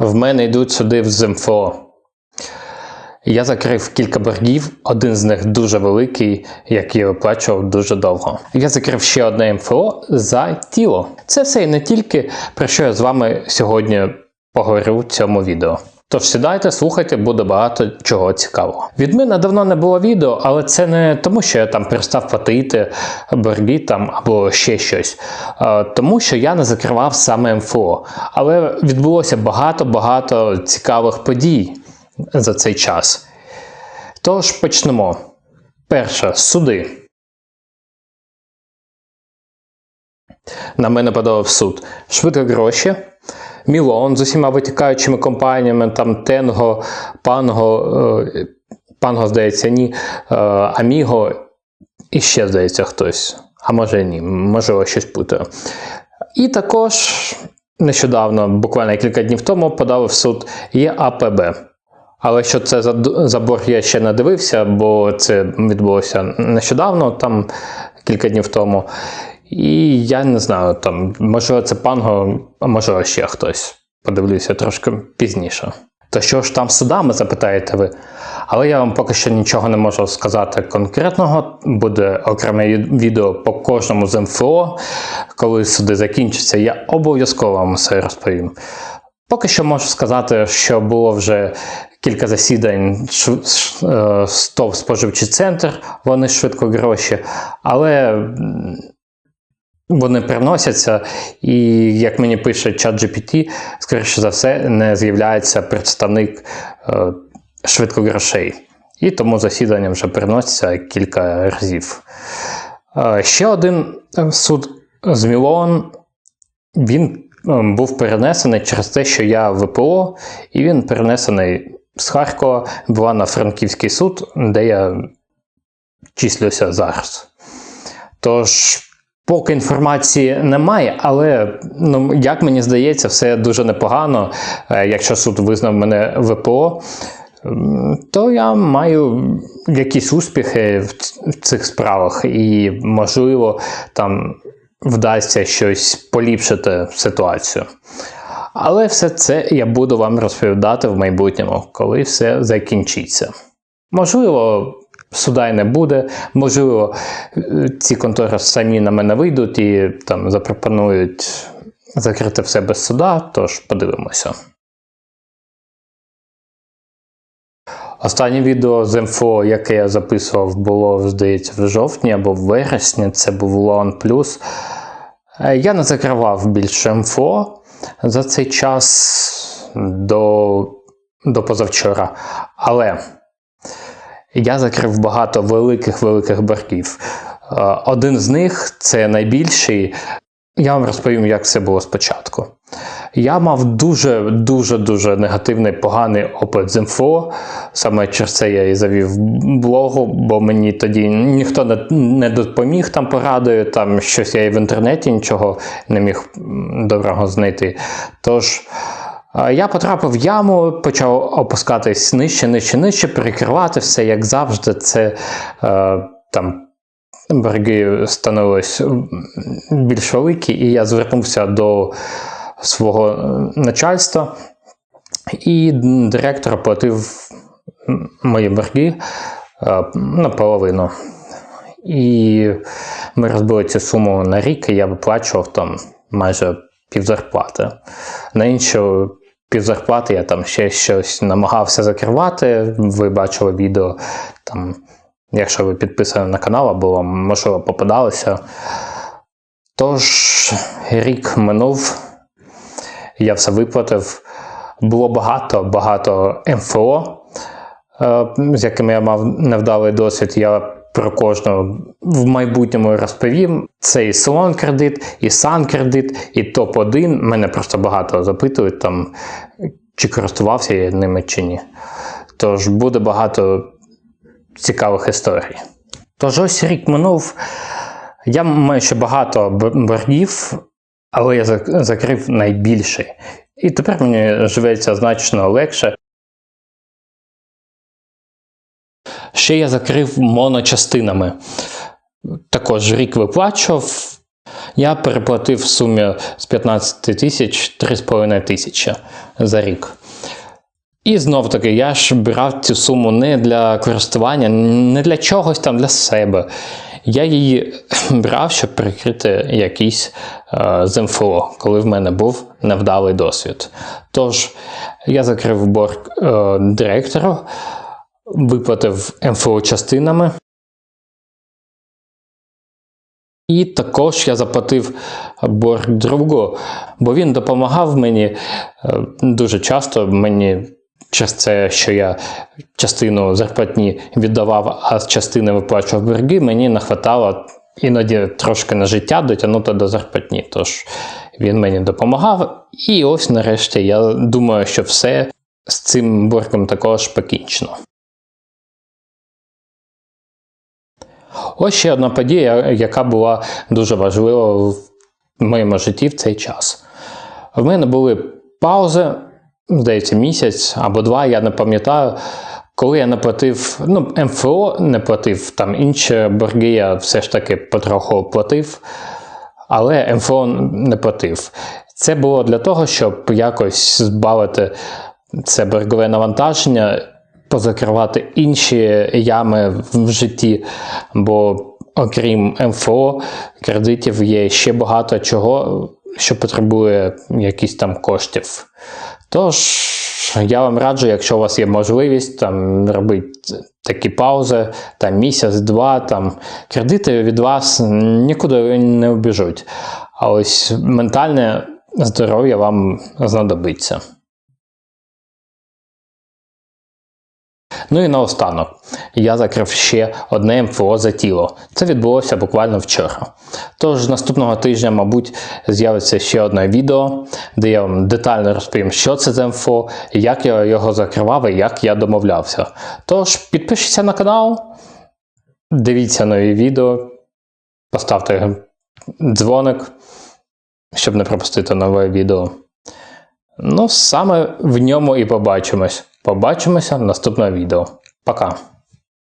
В мене йдуть сюди в ЗМФО. Я закрив кілька боргів, один з них дуже великий, який виплачував дуже довго. Я закрив ще одне МФО за тіло. Це все і не тільки про що я з вами сьогодні поговорю в цьому відео. Тож сідайте, слухайте, буде багато чого цікавого. Від мене давно не було відео, але це не тому, що я там перестав платити борги там або ще щось. Тому що я не закривав саме МФО. Але відбулося багато-багато цікавих подій за цей час. Тож почнемо. Перше, суди. На мене подав в суд. Швидко гроші. Мілон з усіма витікаючими компаніями, там Тенго, Панго, е, Панго, здається, ні, е, Аміго і ще, здається, хтось. А може ні, можливо, щось путаю. І також нещодавно, буквально кілька днів тому, подали в суд ЄАПБ. Але що це за, за борг, я ще не дивився, бо це відбулося нещодавно, там кілька днів тому. І я не знаю, там, можливо, це панго, а можливо, ще хтось. Подивлюся трошки пізніше. То що ж там з судами, запитаєте ви? Але я вам поки що нічого не можу сказати конкретного. Буде окреме відео по кожному з МФО. Коли суди закінчаться, я обов'язково вам все розповім. Поки що можу сказати, що було вже кілька засідань е, СТОВ споживчий центр, вони швидко гроші, але вони приносяться, і як мені пише ChatGPT, скоріше за все, не з'являється представник е, швидко грошей. І тому засідання вже переносяться кілька разів. Е, ще один суд з Мілон, він був перенесений через те, що я ВПО, і він перенесений з Харкова, була на Франківський суд, де я числюся зараз. Тож, поки інформації немає, але, ну, як мені здається, все дуже непогано. Якщо суд визнав мене ВПО, то я маю якісь успіхи в цих справах, і, можливо, там вдасться щось поліпшити ситуацію. Але все це я буду вам розповідати в майбутньому, коли все закінчиться. Можливо, суда й не буде, можливо, ці контори самі на мене вийдуть і там запропонують закрити все без суда, тож подивимося. Останнє відео з МФО, яке я записував, було, здається, в жовтні або в вересні, це був Лон Плюс. Я не закривав більше МФО за цей час до, до позавчора. Але я закрив багато великих-великих боргів. Один з них це найбільший. Я вам розповім, як це було спочатку. Я мав дуже-дуже дуже негативний поганий опит з МФО. Саме через це я і завів блогу, бо мені тоді ніхто не, не допоміг там порадою, там щось я і в інтернеті нічого не міг доброго знайти. Тож. Я потрапив в яму, почав опускатись нижче, нижче, нижче, перекривати все, як завжди, це е, там борги становились більш великі, і я звернувся до свого начальства, і директор оплатив мої борги е, наполовину. І ми розбили цю суму на рік, і я виплачував там майже півзарплати. На іншу півзарплати я там ще щось намагався закривати. Ви бачили відео, там, якщо ви підписані на канал, або можливо попадалися. Тож, рік минув, я все виплатив. Було багато-багато МФО, е, з якими я мав невдалий досвід. Я про кожного в майбутньому розповім. Це і Селон кредит, і Сан кредит, і топ-1. Мене просто багато запитують, там, чи користувався я ними чи ні. Тож буде багато цікавих історій. Тож ось рік минув. Я маю ще багато боргів, але я закрив найбільший. І тепер мені живеться значно легше. Ще я закрив моночастинами. Також рік виплачував. Я переплатив в сумі з 15 тисяч 3,5 тисячі за рік. І знов таки, я ж брав цю суму не для користування, не для чогось там для себе. Я її брав, щоб прикрити якийсь е, з МФО, коли в мене був невдалий досвід. Тож я закрив борг е, директору, виплатив МФО частинами. І також я заплатив борг другу, бо він допомагав мені е, дуже часто. Мені через це, що я частину зарплатні віддавав, а з частини виплачував борги, мені не хватало іноді трошки на життя дотягнути до зарплатні. Тож він мені допомагав. І ось нарешті я думаю, що все з цим боргом також покінчено. Ось ще одна подія, яка була дуже важлива в моєму житті в цей час. В мене були паузи, здається, місяць або два, я не пам'ятаю. Коли я не платив, ну, МФО не платив, там інші борги я все ж таки потроху платив, але МФО не платив. Це було для того, щоб якось збавити це боргове навантаження, позакривати інші ями в житті, бо окрім МФО, кредитів є ще багато чого, що потребує якісь там коштів. Тож, я вам раджу, якщо у вас є можливість, там робити такі паузи, там місяць-два, там кредити від вас нікуди не обіжуть. А ось ментальне здоров'я вам знадобиться. Ну і наостанок, я закрив ще одне МФО за тіло. Це відбулося буквально вчора. Тож наступного тижня, мабуть, з'явиться ще одне відео, де я вам детально розповім, що це за МФО, як я його закривав і як я домовлявся. Тож підпишіться на канал, дивіться нові відео, поставте дзвоник, щоб не пропустити нове відео. Ну, саме в ньому і побачимось. Побачимося в наступному відео. Пока!